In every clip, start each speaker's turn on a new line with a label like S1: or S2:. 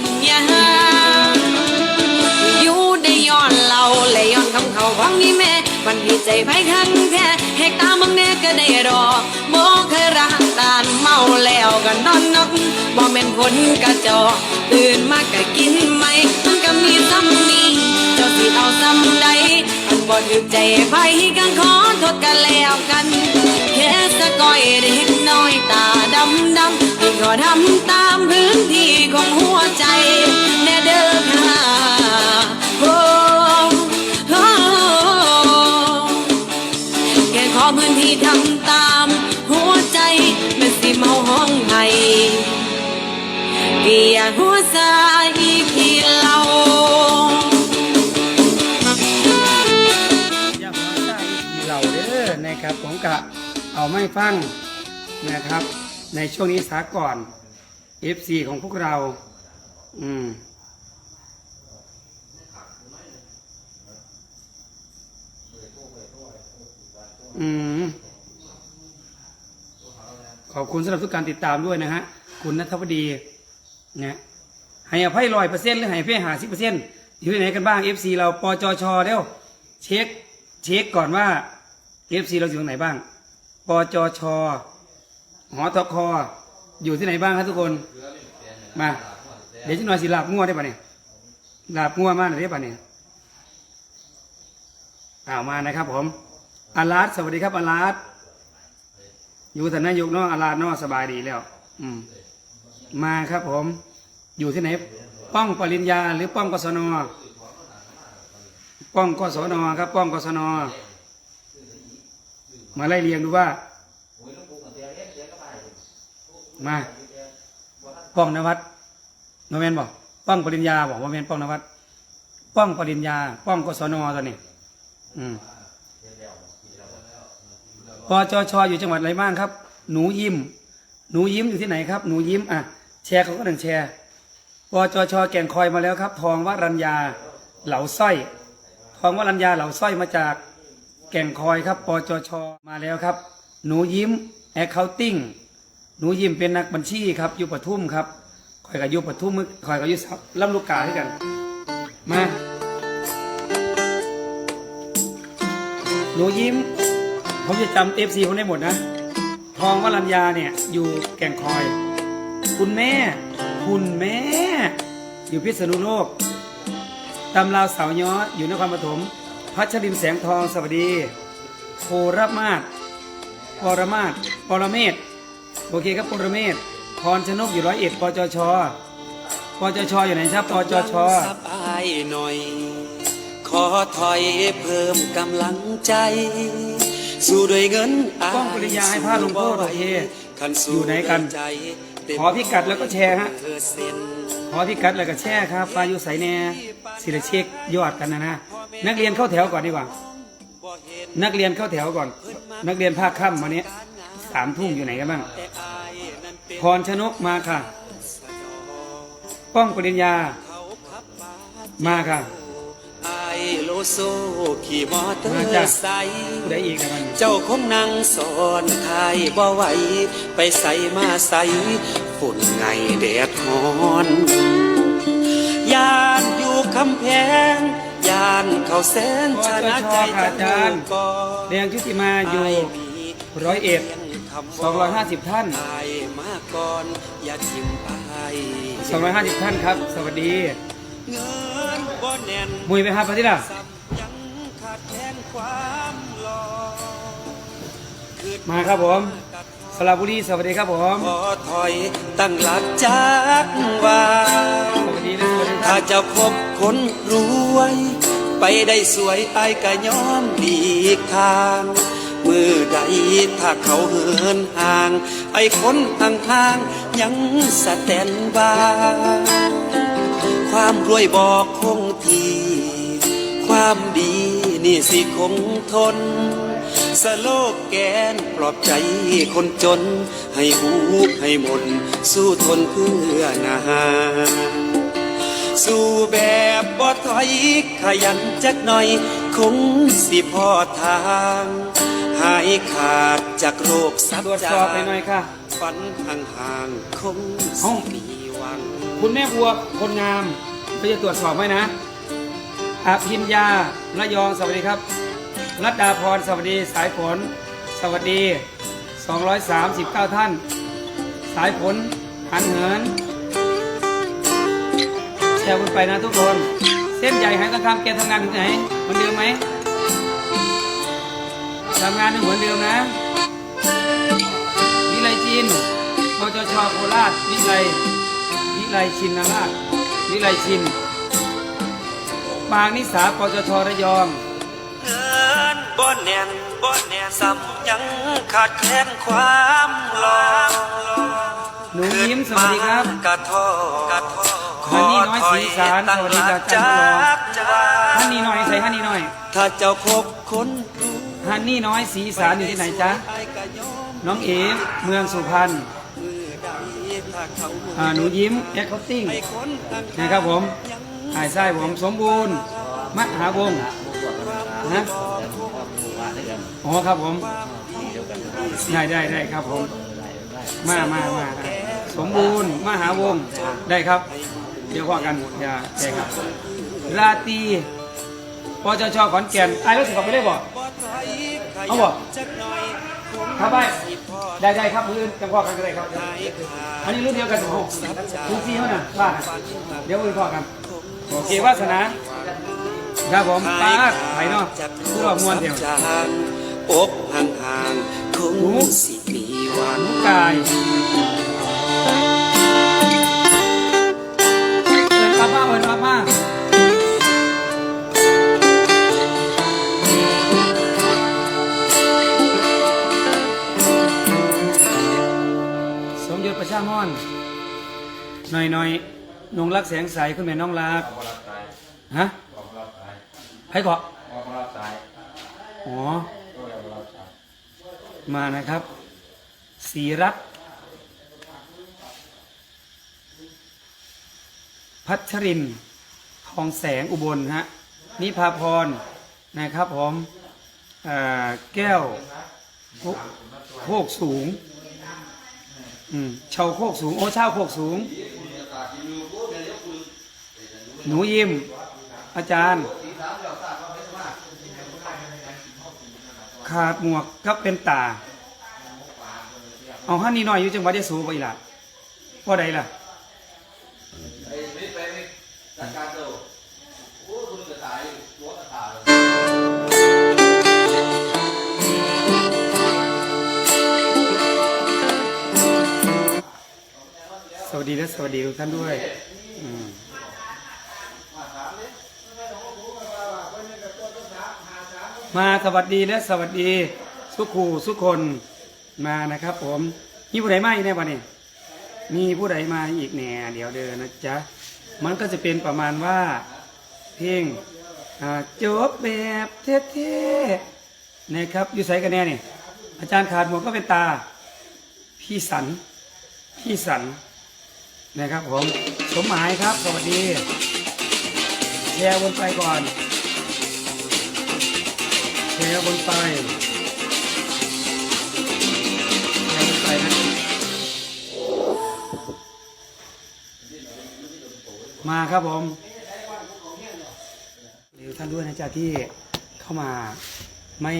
S1: นยาอยู่ได้ย้อนเราและย้อนคำเขาฟังนี่แม่มันพี่ใจไปคันแท้แหกตามึงแน่ก็ได้รอบ่เคยรักตานเมาแล้วก็นอนนกบ่แม่นคนกระจอกตื่นมาก็กินไม่มันก็มีซ้ำนี้เจ้าสิเอาซ้ำใดมันบ่ถึกใจไปกันขอ ทษกันแล้วกันแค่สะก้อยเด็กน้อยตาดำดำที่ก็ทำตามพื้นที่ของหัวใจแน่เด้อค่ะโอ้โอ้แค่ขอพื้นที่ทำตามหัวใจเป็นสิเมาห้องไห้เกียร์หัว
S2: กะเอาไม่ฟังนะครับ ในช่วงนี้สาก่อน FC ของพวกเรา อืมอืมขอบคุณสำหรับทุกการติดตามด้วยนะฮะ คุณนัทวดีนะให้อภัยร้อยเปอร์เซ็นต์หรือให้อภัยหาสิบเปอร์เซ็นต์อยู่ที่ไหนกันบ้าง FC เราปจชเร็วเช็ค เช็คก่อนว่า FC เราอยู่ตรงไหนบ้างปจชหอทคอยู่ที่ไหนบ้างครับทุกคน มา เดี๋ยวจะหน่อยสิลาบงัวได้ปะเนี่ยลาบงัวมาหน่อยได้ปะเนี่ยอ้าวมานะครับ ผมอาลาดสวัสดีครับอาลาดอยู่ท่านนายกนาะอาลาดนาะสบายดีแล้ว อืม มาครับผม อยู่ที่ไหน ป้องปริญญา หรือป้องกศนป้องกศนครับ ป้องกศน มาไล่เรียงดูว่า มาป้องนวัดโนเมนบอกป้องปริญญาบอกว่าเมนป้องนวัดป้องปริญญา ป้องกศนตอนนี้ อืมปจชอยู่จังหวัดอะไรบ้างครับ หนูยิ้ม หนูยิ้มอยู่ที่ไหนครับ หนูยิ้มอะแชร์เขาก็หนึ่งแชร์ปจชแก่งคอยมาแล้วครับ ทองวรัญญา เหลาสร้อย ทองวรัญญาเหลาสร้อยมาจาก แก่งคอยครับปจชมาแล้วครับ หนูยิ้ม accounting หนูยิ้มเป็นนักบัญชีครับอยู่ปทุมครับคอยกับอยู่ปทุมมึกคอยกับอยู่ลำลูกกาด้วยกัน มาหนูยิ้ม ผมจะจำเอฟซีคนได้หมดนะ ทองวรัญญาเนี่ยอยู่แก่งคอย คุณแม่ คุณแม่ อยู่พิษณุโลกตำราวสาวย้ออยู่นครปฐม พัชรินแสงทองสวัสดี โครมาศปรมาศปรเมศโอเคครับปรเมศพรชนกอยู่ร้อยเอ็ดปจชปจชอยู่ไหนครับปจช
S1: สบายหน่อย ขอถอยเพิ่มกำลังใจ สู้ด้วยเงินอาย
S2: ป้องปริญญาให้พาลงโทษโอเค
S1: คันสู้
S2: อยู่ไหนกัน
S1: ด้วยใจเต็ม
S2: ขอพิกัดแล้วก็แชร์ฮะ
S1: เธอเซ็น
S2: ขอพิกัดแล้วก็แช่ครับปลาอยู่ใสแน่สิริเช็คยอดกันนะนะนักเรียนเข้าแถวก่อนดีกว่า
S1: บ่เห็น
S2: นักเรียนเข้าแถวก่อน นักเรียนภาคค่ำวันนี้สามทุ่มอยู่ไหนกันบ้าง
S1: แต่อายนั้นเป็น
S2: พรชนกมาค่ะ ป้องปริญญา
S1: เขาขับปาด
S2: มาค่ะ
S1: อาย โลโซขี่มอเตอ
S2: มาจ้ะ
S1: ร์ไซค์
S2: ผู้ใดอีกนะมัน
S1: เจ้าคงนั่งสอนทายบ่ไหว ไปใส่มาใส่ฝุ่นไงแดดฮ้อนยานอยู่คำแพงยานเขาแสนชนะใจทั้งก่อน
S2: เรียงชุติมาอยู่ร้อยเอ็ด250ท่าน
S1: อายมาก่อนอย่าทิมอาย
S2: 250ท่านครับ สวัสดี
S1: เงินบ่แน่น
S2: มุยไปครับปฏิล่ะ
S1: ซ้ำยั มหล่อคือ
S2: มาครับผมสระบุรีสวัสดีครับผม
S1: ขอถอยตั้งหลักจากว่า
S2: สวัสดีและสวัสดีค
S1: ถ้า
S2: รับ
S1: จะพบคนรวย ไปได้สวยอายก็ยอมหลีกทางมือใดถ้าเขาเหินห่าง ไอ้คนห่างๆยังสแตนบายความรวยบอกคงที ความดี นี่สิคงทน สโลแกนปลอบใจคนจน ให้หูให้มน สู้ทนเพื่อนาสู้แบบบ่ถอยขยันจักหน่อย คงสิพอทาง หายขาดจากโรคสับ
S2: ตรวจ
S1: จา
S2: สอบไปหน่อยค่ะ
S1: ฝันห่างๆคง
S2: เอ้า
S1: สิมีหวัง
S2: คุณแม่บัวคนงามเราจะตรวจสอบไว้นะ อภิญญาระยองสวัสดีครับรัตดาพรสวัสดีสายฝนสวัสดี 239 ท่าน สายฝนหันเหินแชร์กันไปนะทุกคน เส้นใหญ่หายทองคำแกทำงานที่ไหนเหมือนเดิมไหมทำงานเหมือนเดิมนะวิไลจินพจชโคราชวิไลวิไลชินนาราชวิไลชิน ปางนิสาปจชระยอง
S3: เงินบ่แน่นบ่แน่ซ้ำยังขาดแคลนความรอ
S2: หนูยิ้มสวัสดีครับ
S3: กะทอกะทอ
S2: ฮันนี่น้อยศรีสารสวัสดีครับอาจารย์
S3: จาก
S2: ฮันนี่หน่อยใส่ฮันนี่หน่อย
S3: ถ้าเจ้าพบคน
S2: ฮันนี่น้อยสีสารอยู่ที่ไหนจ๊ะ
S3: ไอ้กะยอม
S2: น้องเอ๋เมืองสุพรรณ
S3: มือใดถ้าเขา
S2: อ่าหนูยิ้มแอคเคาติ้ง
S3: ให้คนต่าง
S2: นะครับผม หายไส้ผมสมบูรณ์ มหาวงศ์นะอ๋อครับผมได้ได้ได้ครับผม มามามาสมบูรณ์ มหาวงศ์ได้ครับ เดี๋ยวว่ากันอย่าได้ครับราตรีปจชขอนแก่นไอ้ายรถสิบไปได้บ่
S3: บ่ถอยข
S2: เอาบ่
S3: บจักค
S2: รับไปได้ได้ครับมือจังหวะกันก็ได้ครับ อันนี้รุ่นเดียวกันสองคุณซีเขาน่ะบ้านน่เดี๋ยวมือพอกัน โอเควาสนาครับผมป้าดไปเนาะผู้ร่วมมวลเดียว
S3: จางอกห่างๆคง
S2: หนู
S3: สิมีวัน
S2: หนูกายเอินป้าป้าเอินป้าป้าสมยศประชามอนหน่อยหน่อยนงรักแสงใสคุณแม่น้องรัก ฮะให้เกาะอ๋อมานะครับ สีรัตพัชรินทองแสงอุบลฮะนิพาพรนะครับผมแก้วโคโคกสูงอืมชาวโคกสูง โอ้ชาวโคกสูง หนูยิ้ม อาจารย์ ขาดหมวกก็เป็นตา เอาฮันนี่หน้อยอยู่จังหวัดยะโสบ่อีหล่ะว่าใดล่ะสวัสดีและสวัสดีทุกท่านด้วย อืม มาสวัสดีและสวัสดีสุขูสุคนมานะครับ ผมมีผู้ใดมาอีกแน่วันนี้มีผู้ใดมาอีกแน่เดี๋ยวเดินนะจ๊ะมันก็จะเป็นประมาณว่า เพลงจบแบบเท่ๆนะครับอยู่ใส่กันแน่นี่อาจารย์ขาดหมวกก็เป็นตา พี่สัน พี่สันนะครับผมสมหมายครับ สวัสดีแชร์บนไปก่อน แชร์บนไปแชร์บนไปนะ มาครับผมเดี๋ยวท่านด้วยนะจ๊ะที่เข้ามาไม่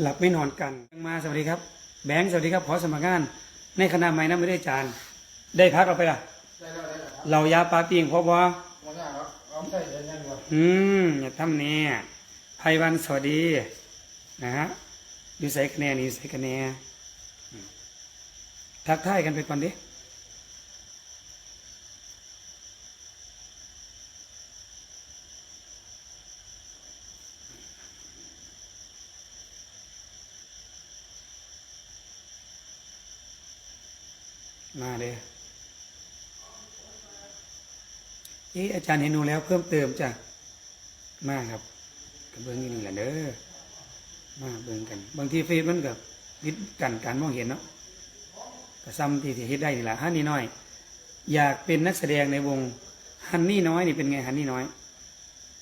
S2: หลับไม่นอนกันมาสวัสดีครับ แบงค์สวัสดีครับขอสมัครงาน ในคณะใหม่นะไม่ได้จาน ได้พักเราไปล่ะเรายาปลาปีงพบว่าอืมอย่าทำเนี่ย ไพวันสวัสดีนะฮะอยู่ใส่คะแนนนี่ใส่คะแนนทักทายกันไปก่อนดิมาเลยเอ๊ะอาจารย์เห็นหนูแล้วเพิ่มเติมจ้ะมากครับ กับเบิ้งนี่นี่แหละเด้อมาเบิ่งกัน บางทีเฟซมันกับวิดกันการมองเห็นเนาะก็ซ้ำที่ที่เฮ็ดได้นี่แหละฮันนี่น้อย อยากเป็นนักแสดงในวงฮันนี่น้อยนี่เป็นไงฮันนี่น้อย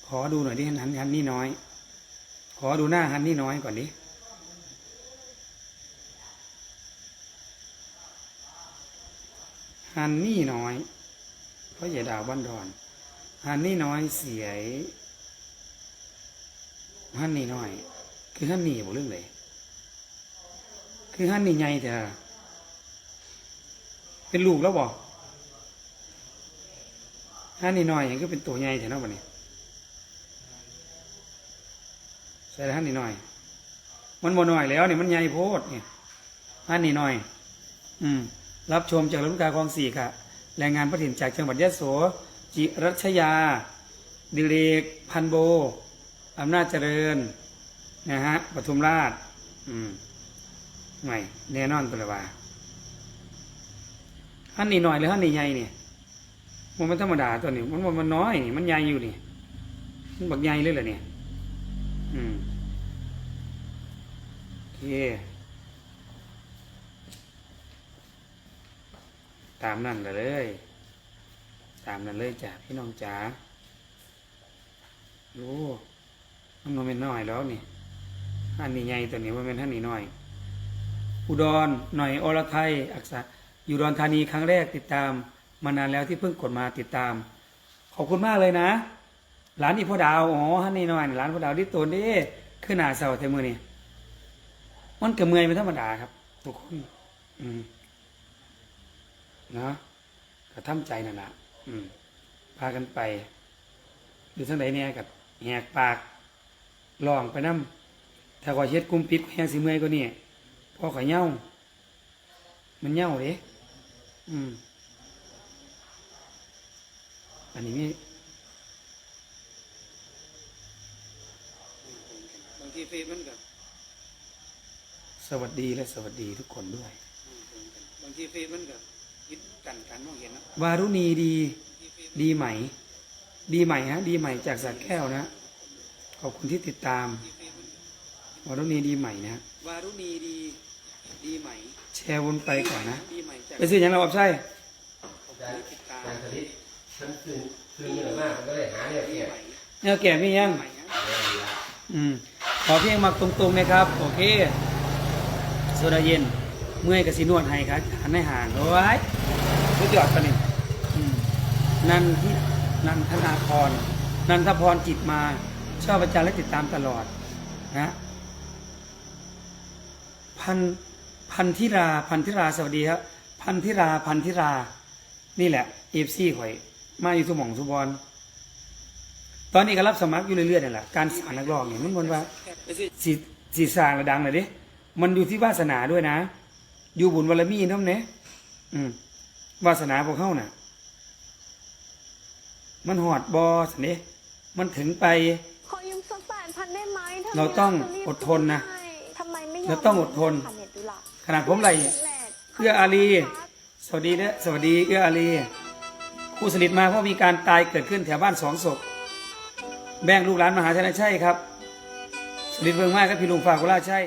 S2: ขอดูหน่อยดิฮันฮันนี่น้อย ขอดูหน้าฮันนี่น้อยก่อนดิฮันนี่น้อยเพราะอย่าดาวบ้านดอนฮันนี่น้อยเสีย ฮันนี่น้อย คือฮันนี่บอกเรื่องเลยคือฮันนี่ไงเถอะเป็นลูกแล้วบอกฮันนี่น้อยอย่างก็เป็นตัวใหญ่เถอะนาะบัดนี้ใส่ฮันนี่น้อย มันบ่น้อยแล้วเนี่ยมันใหญ่โพดเนี่ยฮันนี่น้อย อืม รับชมจากรุ่นกาคลองสี่ค่ะแรงงานประถิ่นจากจังหวัดยะโสจิรัชยา ดิเรกพันโบ อำนาจเจริญนะฮะปทุมราช อืมไม่แน่นอนตัวลว่าฮันนี่หน่อยหรือฮันนี่ใหญ่เนี่ยมันมันธรรมดาตัวนี้มันมันมันน้อยนี่มันใหญ่อยู่นี่มันบักใหญ่เลยเหรอเนี่ย อืมโอเคตามนั่นเลย ตามนั่นเลยจ้ะพี่น้องจ๋าโอ้ มันบ่แมันเป็นน้อยแล้วนี่ท่นนี่ใหญ่ตัวนี้ว่าเป็นท่านนี่น้อย อุดรหน่อยอรไทยอักษะอยู่อุดรธานีครั้งแรกติดตาม มานานแล้วที่เพิ่งกดมาติดตาม ขอบคุณมากเลยนะร้านอีพ่อดาวอ๋อท่านนี่น้อยร้านพ่อดาวที่ตัวนี้ขึ้นหนาเสาเทมือนี่มันกระเมยเป็นธรรมดาครับทุกคนอืมเนะก็ทำใจนั่นแหละพากันไปอยู่ทั้งใดเนี่ยกับแหกปาก ลองไปน้ำถ้าขอยเช็ดกุมปิดแหงสิเมื่อยก็นี่พอขอยเหย้ามันเหย้าเด้อืม อันนี้มีบางทีเฟซมันกับสวัสดีและสวัสดีทุกคนด้วย บางทีเฟซมันกับคิดกันการมองเห็นนะวารุณีดี ดีไหม ดีใหม่ฮะ ดีใหม่จากสักแก้วนะ ขอบคุณที่ติดตาม วารุณีดีใหม่นะวารุณีดีดีใหม่แชร์วนไปก่อนนะไปซื้อหยังเราอบใช่
S4: การผลิตมันคืนคืนเยอะมากมันก็เลยหาเนี่ยเนี่ย
S2: เนี่ยแก่มียังอืมขอเพียงมาตรงๆนะครับ โอเคโซดาเย็น เมื่อยกับสีนวดให้ครับหันให้ห่างเอาไว้สุดยอดปะนี่อืมนันที่นันธนาพรนันทพรจิตมา ชอบอาจารย์และติดตามตลอดนะพันพันธิราพันธิราสวัสดีครับพันธิราพันธิรา นี่แหละเอฟซีข่อย มาอยู่สมองสุบอลตอนนี้ก็รับสมัครอยู่เรื่อยๆนี่แหละการสานนักร้องเนี่ยมันบนว่าสีสีสางระดังเลยดิมันอยู่ที่วาสนาด้วยนะ อยู่บุญวรมีน้ำเนี่ยอืมวาสนาพวกเข้าน่ะ มันหอดบอสันเดมันถึงไป
S5: ขอยืมสักแปดพันได้ไหมถ้
S2: เราต้องอดทนนะ
S5: ทำไมไม่ยอม
S2: เราต้องอดทน
S5: ผ่าเน็ตดูล่ะ
S2: ขนาดผมไรเอื้ออารีสวัสดีนะสวัสดีเอื้ออารีผู้สนิทมาเพราะมีการตายเกิดขึ้นแถวบ้านสองศพแบ่งลูกหลานมหาชนะชัยครับสนิทเมืองมากครับพี่ลุงฝากกุลาชัย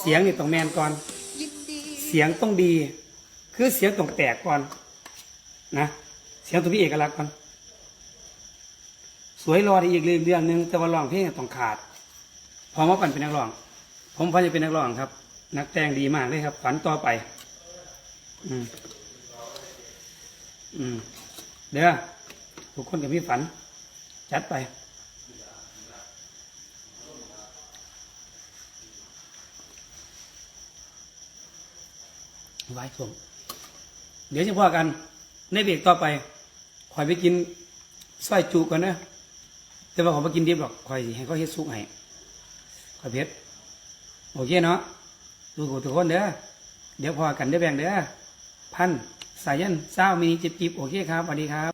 S2: เสียงนี่ต้องแมนก่อน เสียงต้องดี คือเสียงต้องแตกก่อนนะ เสียงต้องมีเอกลักษณ์ก่อน สวยรอได้อีกเรื่องหนึ่งแต่ว่าร้องเพลงต้องขาด พอมาปั่นเป็นนักร้อง ผมพอจะเป็นนักร้องครับ นักแต่งดีมากเลยครับฝันต่อไป อืมอืมเด้อทุกคนกับมีฝัน จัดไปไว้ส่งเดี๋ยวจะพ่อกัน ในเบรกต่อไปคอยไปกินสร้อยจูก่อนนะ แต่ว่าผมไปกินดิบหรอกคอยให้เขาเฮ็ดซุกให้คอยเพ็ดโอเคเนาะดูกูทุกคนเด้อเดี๋ยวพอกันเด้แบ่งเด้อพันสายันเศร้ามีจิบจิบโอเคครับสวัสดีครับ